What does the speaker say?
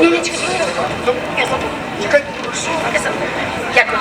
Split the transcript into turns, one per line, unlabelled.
Лілічка, Дякую. Дякую.